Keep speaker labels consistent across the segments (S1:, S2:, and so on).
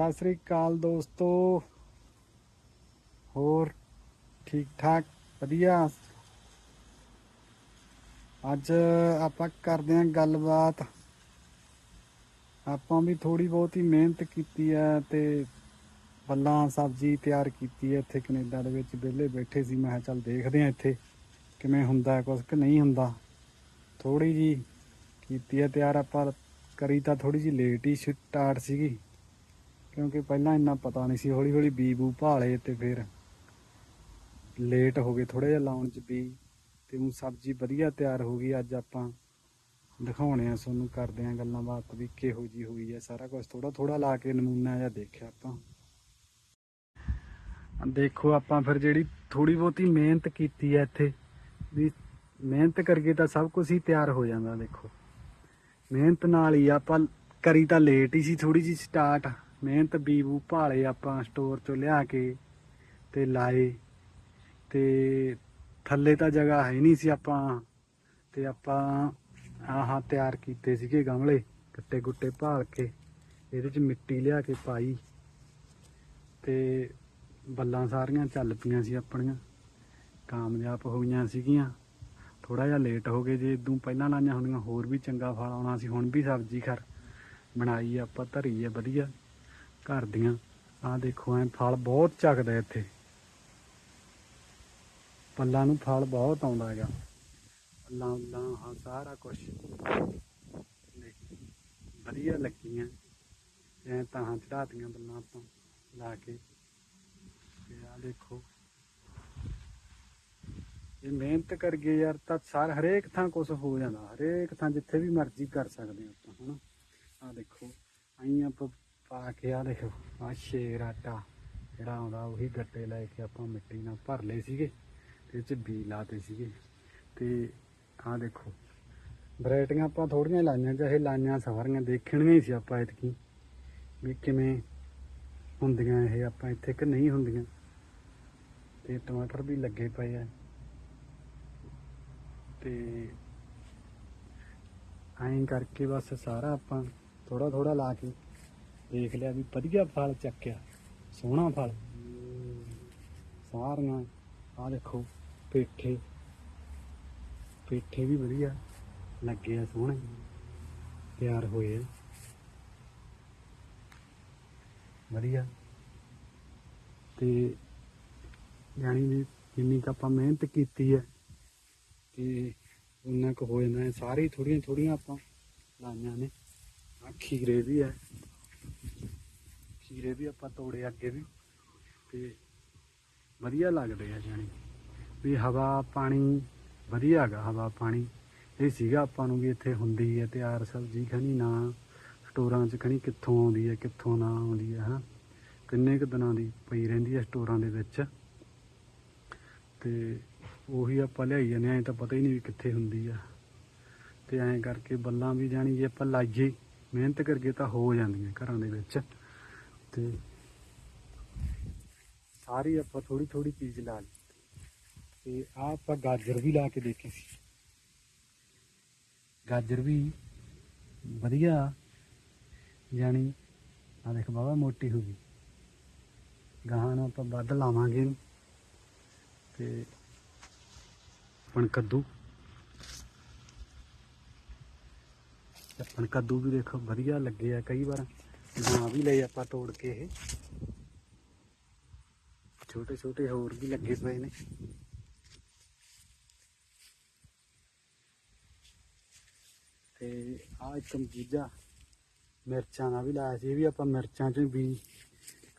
S1: ਸਤਿ ਸ੍ਰੀ ਅਕਾਲ ਦੋਸਤੋ। ਹੋਰ ਠੀਕ ਠਾਕ ਵਧੀਆ। ਅੱਜ ਆਪਾਂ ਕਰਦੇ ਹਾਂ ਗੱਲਬਾਤ। ਆਪਾਂ ਵੀ ਥੋੜੀ ਬਹੁਤੀ ਮਿਹਨਤ ਕੀਤੀ ਹੈ ਤੇ ਬੱਲਾਂ ਸਬਜ਼ੀ ਤਿਆਰ ਕੀਤੀ ਹੈ ਇੱਥੇ ਕੈਨੇਡਾ ਦੇ ਵਿੱਚ। ਵਿਹਲੇ ਬੈਠੇ ਸੀ, ਮੈਂ ਕਿਹਾ ਚੱਲ ਦੇਖਦੇ ਹਾਂ ਇੱਥੇ ਕਿਵੇਂ ਹੁੰਦਾ ਹੈ, ਕੁਛ ਕਿ ਨਹੀਂ ਹੁੰਦਾ। ਥੋੜੀ ਜੀ ਕੀਤੀ ਹੈ ਤਿਆਰ ਆਪਾਂ। ਕਰੀ ਤਾਂ ਥੋੜੀ ਜੀ ਲੇਟ ਹੀ ਸਟਾਰਟ ਸੀਗੀ। ਕਿਉਂਕਿ ਪਹਿਲਾਂ ਇੰਨਾ ਪਤਾ ਨਹੀਂ ਸੀ, ਹੌਲੀ ਹੌਲੀ ਬੀ ਬੂ ਭਾਲੇ ਤੇ ਫਿਰ ਲੇਟ ਹੋ ਗਏ ਥੋੜਾ ਜਿਹਾ ਲਾਉਣ ਚ ਬੀ ਤੇ ਉਹ ਸਬਜ਼ੀ ਵਧੀਆ ਤਿਆਰ ਹੋ ਗਈ, ਅੱਜ ਆਪਾਂ ਦਿਖਾਉਣੇ ਆ ਤੁਹਾਨੂੰ, ਕਰਦੇ ਆ ਗੱਲਾਂ ਬਾਤ ਵੀ ਕਿਹੋ ਜੀ ਹੋਈ ਹੈ, ਸਾਰਾ ਕੁਝ ਥੋੜਾ ਥੋੜਾ ਲਾ ਕੇ ਨਮੂਨਾ ਜਿਹਾ ਦੇਖਿਆ ਆਪਾਂ। ਦੇਖੋ ਆਪਾਂ ਫਿਰ ਜਿਹੜੀ ਥੋੜੀ ਬਹੁਤੀ ਮਿਹਨਤ ਕੀਤੀ ਹੈ ਇੱਥੇ, ਵੀ ਮਿਹਨਤ ਕਰਕੇ ਤਾਂ ਸਭ ਕੁਝ ਹੀ ਤਿਆਰ ਹੋ ਜਾਂਦਾ, ਦੇਖੋ। ਮਿਹਨਤ ਨਾਲ ਹੀ ਆਪਾਂ ਕਰੀ ਤਾਂ ਲੇਟ ਹੀ ਸੀ ਥੋੜੀ ਜੀ ਸਟਾਰਟ ਮਿਹਨਤ ਬੀਬੂ ਭਾਲੇ ਆਪਾਂ ਸਟੋਰ ਚੋਂ ਲਿਆ ਕੇ ਤੇ ਲਾਏ। ਤੇ ਥੱਲੇ ਤਾਂ ਜਗ੍ਹਾ ਹੈ ਨਹੀਂ ਸੀ ਆਪਾਂ। ਤੇ ਆਪਾਂ ਆਹ ਤਿਆਰ ਕੀਤੇ ਸੀਗੇ ਗਮਲੇ, ਗੱਟੇ ਗੁੱਟੇ ਭਾਲ ਕੇ, ਇਹਦੇ ਚ ਮਿੱਟੀ ਲਿਆ ਕੇ ਪਾਈ। ਤੇ ਬੱਲਾਂ ਸਾਰੀਆਂ ਚੱਲ ਪਈਆਂ ਸੀ ਆਪਣੀਆਂ, ਕਾਮਯਾਬ ਹੋਈਆਂ ਸੀਗੀਆਂ। ਥੋੜਾ ਜਿਹਾ ਲੇਟ ਹੋ ਗਏ, ਜੇ ਇਦੋਂ ਪਹਿਲਾਂ ਲਾਈਆਂ ਹੁੰਦੀਆਂ ਹੋਰ ਵੀ ਚੰਗਾ ਫਲ ਆਉਣਾ ਸੀ, ਹੁਣ ਵੀ ਸਬਜ਼ੀ ਖਰ ਬਣਾਈ ਆਪਾਂ ਧਰੀ ਆ ਵਧੀਆ। ਘਰ ਦੀਆਂ। ਆਹ ਦੇਖੋ, ਐ ਫਲ ਬਹੁਤ ਚੱਕਦਾ ਇੱਥੇ। ਪੱਲਾ ਨੂੰ ਫਲ ਬਹੁਤ ਆਉਂਦਾ ਹੈਗਾ। ਪੱਲਾਂ ਉੱਲਾਂ ਹਾਂ ਸਾਰਾ ਕੁਝ ਵਧੀਆ ਲੱਗੀਆਂ। ਐ ਤਾਂ ਚੜਾਤੀਆਂ ਪੱਲਾ ਆਪਾਂ ਲਾ ਕੇ। ਤੇ ਆਹ ਦੇਖੋ। ਜੇ ਮਿਹਨਤ ਕਰੀਏ ਯਾਰ, ਤਾਂ ਸਾਰ ਹਰੇਕ ਥਾਂ ਕੁਝ ਹੋ ਜਾਂਦਾ। ਹਰੇਕ ਥਾਂ ਜਿੱਥੇ ਵੀ ਮਰਜ਼ੀ ਕਰ ਸਕਦੇ ਆਪਾਂ, ਹਨਾ? ਆ ਦੇਖੋ, ਆਈ ਆਪਾਂ ਪਾ ਕੇ ਆ ਦੇਖੋ ਆ ਸ਼ੇਰ ਆਟਾ ਜਿਹੜਾ ਆਉਂਦਾ, ਉਹੀ ਗੱਟੇ ਲੈ ਕੇ ਆਪਾਂ ਮਿੱਟੀ ਨਾਲ ਭਰ ਲਏ ਸੀਗੇ ਤੇ ਇਹ ਚ ਬੀ ਲਾਤੇ ਸੀਗੇ। ਤੇ ਆ ਦੇਖੋ, ਵੈਰਾਈਟੀਆਂ ਆਪਾਂ ਥੋੜੀਆਂ ਲਾਈਆਂ, ਚਾਹੇ ਲਾਈਆਂ ਸਾਰੀਆਂ ਦੇਖਣੀਆਂ ਹੀ ਸੀ ਆਪਾਂ ਇਤਕੀ ਵੀ ਕਿਵੇਂ ਹੁੰਦੀਆਂ ਇਹ, ਆਪਾਂ ਇੱਥੇ ਕਿ ਨਹੀਂ ਹੁੰਦੀਆਂ। ਤੇ ਟਮਾਟਰ ਵੀ ਲੱਗੇ ਪਏ ਆ। ਤੇ ਐਂ ਕਰਕੇ ਬਸ ਸਾਰਾ ਆਪਾਂ ਥੋੜਾ ਥੋੜਾ ਲਾ ਕੇ ਦੇਖ ਲਿਆ ਵੀ ਵਧੀਆ ਫਲ ਚੱਕਿਆ, ਸੋਹਣਾ ਫਲ। ਸਾਰੀਆਂ ਆ ਦੇਖੋ, ਪੇਠੇ। ਪੇਠੇ ਵੀ ਵਧੀਆ ਲੱਗੇ ਆ ਸੋਹਣੇ, ਤਿਆਰ ਹੋਏ ਆ। ਵਧੀਆ। ਤੇ ਜਾਣੀ ਵੀ ਜਿੰਨੀ ਕੁ ਆਪਾਂ ਮਿਹਨਤ ਕੀਤੀ ਹੈ ਤੇ ਉਹਨਾਂ ਕੁ ਹੋ ਜਾਂਦਾ, ਸਾਰੇ ਥੋੜੀਆਂ ਥੋੜੀਆਂ ਆਪਾਂ ਲਾਈਆਂ ਨੇ। ਆ ਖੀਰੇ ਵੀ ਹੈ ਖੀਰੇ ਵੀ ਆਪਾਂ ਤੋੜੇ ਅੱਗੇ ਵੀ ਤੇ ਵਧੀਆ ਲੱਗਦੇ ਆ ਜਾਣੀ ਵੀ ਹਵਾ, ਪਾਣੀ ਵਧੀਆ ਹੈਗਾ ਹਵਾ, ਪਾਣੀ। ਇਹ ਸੀਗਾ ਆਪਾਂ ਨੂੰ ਵੀ ਇੱਥੇ ਹੁੰਦੀ ਹੈ ਤਿਆਰ ਸਬਜ਼ੀ ਖਣੀ ਨਾ, ਸਟੋਰਾਂ 'ਚ ਖਣੀ ਕਿੱਥੋਂ ਆਉਂਦੀ ਹੈ ਕਿੱਥੋਂ ਨਾ ਆਉਂਦੀ ਹੈ। ਹਨਾ ਕਿੰਨੇ ਕੁ ਦਿਨਾਂ ਦੀ ਪਈ ਰਹਿੰਦੀ ਹੈ ਸਟੋਰਾਂ ਦੇ ਵਿੱਚ। ਤੇ ਉਹੀ ਆਪਾਂ ਲਿਆਈ ਜਾਂਦੇ ਐ ਤਾਂ ਪਤਾ ਹੀ ਨਹੀਂ ਵੀ ਕਿੱਥੇ ਹੁੰਦੀ ਆ। ਤੇ ਐਂ ਕਰਕੇ ਬੱਲਾਂ ਵੀ ਜਾਣੀ ਜੇ ਆਪਾਂ ਲਾਈਏ, ਮਿਹਨਤ ਕਰਕੇ ਤਾਂ ਹੋ ਜਾਂਦੀਆਂ ਘਰਾਂ ਦੇ ਵਿੱਚ। ਤੇ ਸਾਰੀ ਆਪਾਂ ਥੋੜੀ ਥੋੜੀ ਚੀਜ਼ ਲਾ ਲਈ ਤੇ ਆ ਆਪਾਂ ਗਾਜਰ ਵੀ ਲਾ ਕੇ ਦੇਖੀ ਸੀ। ਗਾਜਰ ਵੀ ਵਧੀਆ ਜਾਣੀ ਆ ਦੇਖ ਬਾਬਾ ਮੋਟੀ ਹੋ ਗਈ। ਗਾਹਾਂ ਨੂੰ ਆਪਾਂ ਵੱਧ ਲਾਵਾਂਗੇ ਤੇ ਆਪਣ ਕੱਦੂ ਆਪਣ ਕੱਦੂ ਵੀ ਦੇਖੋ ਵਧੀਆ ਲੱਗੇ ਆ ਕਈ ਵਾਰ। ਨਾ ਵੀ ਲਏ ਆਪਾਂ ਤੋੜ ਕੇ ਇਹ। ਛੋਟੇ ਛੋਟੇ ਹੋਰ ਵੀ ਲੱਗੇ ਪਏ ਨੇ। ਤੇ ਆ ਇੱਕ ਦੂਜਾ ਮਿਰਚਾਂ ਦਾ ਵੀ ਲਾਇਆ ਸੀ, ਇਹ ਵੀ ਆਪਾਂ ਮਿਰਚਾਂ ਚ ਵੀ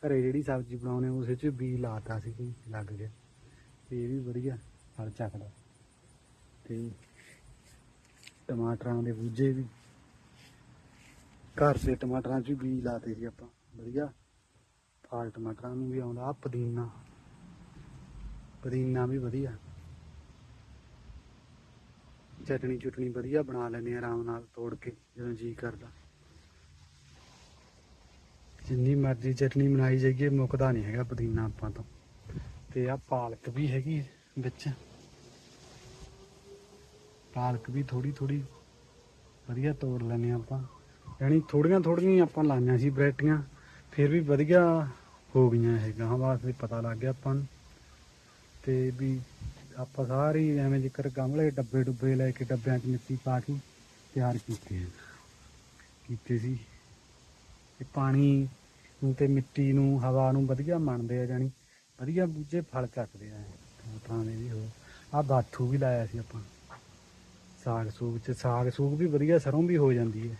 S1: ਘਰੇ ਜਿਹੜੀ ਸਬਜ਼ੀ ਬਣਾਉਨੇ ਉਸੇ ਚ ਵੀ ਲਾਤਾ ਸੀ ਲੱਗ ਗਿਆ। ਤੇ ਇਹ ਵੀ ਵਧੀਆ ਫਲ ਚੱਕਦਾ। ਤੇ ਟਮਾਟਰਾਂ ਦੇ ਬੂਝੇ ਵੀ। ਘਰ ਦੇ ਟਮਾਟਰਾਂ 'ਚ ਵੀ ਬੀਜ ਲਾਤੇ ਸੀ ਆਪਾਂ, ਵਧੀਆ। ਫਲ ਟਮਾਟਰਾਂ ਨੂੰ ਵੀ ਆਉਂਦਾ ਆ ਪੁਦੀਨਾ। ਪੁਦੀਨਾ ਵੀ ਵਧੀਆ। ਚਟਣੀ ਚੁਟਣੀ ਵਧੀਆ ਬਣਾ ਲੈਂਦੇ ਆਰਾਮ ਨਾਲ ਤੋੜ ਕੇ, ਜਦੋਂ ਜੀ ਕਰਦਾ। ਜਿੰਨੀ ਮਰਜ਼ੀ ਚਟਣੀ ਬਣਾਈ ਜਾਈਏ, ਮੁੱਕਦਾ ਨਹੀਂ ਹੈਗਾ ਪੁਦੀਨਾ ਆਪਾਂ ਤੋਂ। ਤੇ ਆ ਪਾਲਕ ਵੀ ਹੈਗੀ ਵਿੱਚ। ਪਾਲਕ ਵੀ ਥੋੜੀ ਥੋੜੀ ਵਧੀਆ ਤੋੜ ਲੈਨੇ ਆਪਾਂ। ਯਾਨੀ ਥੋੜੀਆਂ ਥੋੜੀਆਂ ਹੀ ਆਪਾਂ ਲਾਈਆਂ ਸੀ ਵੈਰਾਈਟੀਆਂ, ਫਿਰ ਵੀ ਵਧੀਆ ਹੋ ਗਈਆਂ ਇਹ ਗਾਂ ਵਾਸਤੇ ਪਤਾ ਲੱਗ ਗਿਆ ਆਪਾਂ ਨੂੰ। ਤੇ ਵੀ ਆਪਾਂ ਸਾਰੇ ਹੀ ਐਵੇਂ ਜਿਕਰ ਗਮਲੇ ਡੱਬੇ ਡੁੱਬੇ ਲੈ ਕੇ ਡੱਬਿਆਂ 'ਚ ਮਿੱਟੀ ਪਾ ਕੇ ਤਿਆਰ ਕੀਤੇ ਆ। ਕੀਤੇ ਸੀ। ਤੇ ਪਾਣੀ ਨੂੰ ਤੇ ਮਿੱਟੀ ਨੂੰ, ਹਵਾ ਨੂੰ ਵਧੀਆ ਮੰਨਦੇ ਆ ਜਾਨੀ ਵਧੀਆ ਬੂਝੇ ਫਲ ਚੱਕਦੇ ਆ ਤਾਂ ਦੇ ਵੀ ਹੋ ਆ ਬਾਥੂ ਵੀ ਲਾਇਆ ਸੀ ਆਪਾਂ। ਸਾਗ ਸੂਗ ਚ ਸਾਗ ਸੂਗ ਵੀ ਵਧੀਆ ਸਰੋਂ ਵੀ ਹੋ ਜਾਂਦੀ ਹੈ।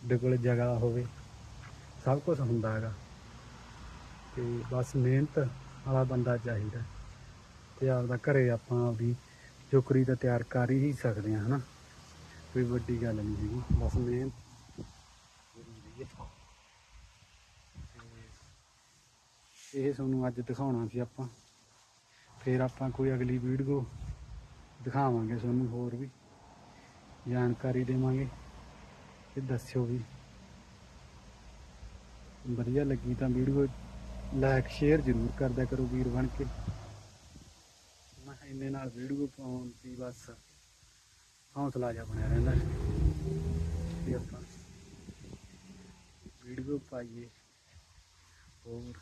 S1: ਤੁਹਾਡੇ ਕੋਲ ਜਗ੍ਹਾ ਹੋਵੇ, ਸਭ ਕੁਝ ਹੁੰਦਾ ਹੈਗਾ। ਤੇ ਬਸ ਮਿਹਨਤ ਵਾਲਾ ਬੰਦਾ ਚਾਹੀਦਾ ਤੇ ਆਪਦਾ ਘਰੇ ਆਪਾਂ ਵੀ ਚੋਕਰੀ ਤਾਂ ਤਿਆਰ ਕਰ ਹੀ ਸਕਦੇ ਆ ਹਨਾ? ਕੋਈ ਵੱਡੀ ਗੱਲ ਨਹੀਂ ਹੈਗੀ, ਬਸ ਮਿਹਨਤ ਜ਼ਰੂਰੀ ਹੈ। ਇਹ ਤੁਹਾਨੂੰ ਅੱਜ ਦਿਖਾਉਣਾ ਸੀ ਆਪਾਂ। ਫਿਰ ਆਪਾਂ ਕੋਈ ਅਗਲੀ ਵੀਡੀਓ ਦਿਖਾਵਾਂਗੇ ਤੁਹਾਨੂੰ ਹੋਰ ਵੀ। ਜਾਣਕਾਰੀ ਦੇਵਾਂਗੇ। ਤੇ ਦੱਸਿਓ ਵੀ। ਵਧੀਆ ਲੱਗੀ ਤਾਂ ਵੀਡੀਓ। ਲਾਈਕ ਸ਼ੇਅਰ ਜ਼ਰੂਰ ਕਰਦਿਆ ਕਰੋ ਵੀਰ ਬਣ ਕੇ। ਮੈਂ ਇੰਨੇ ਨਾਲ ਵੀਡੀਓ ਪਾਉਣ ਦੀ ਬਸ ਹੌਸਲਾ ਜਿਹਾ ਬਣਿਆ ਰਹਿੰਦਾ। ਤੇ ਆਪਾਂ ਵੀਡੀਓ ਪਾਈਏ। ਹੋਰ।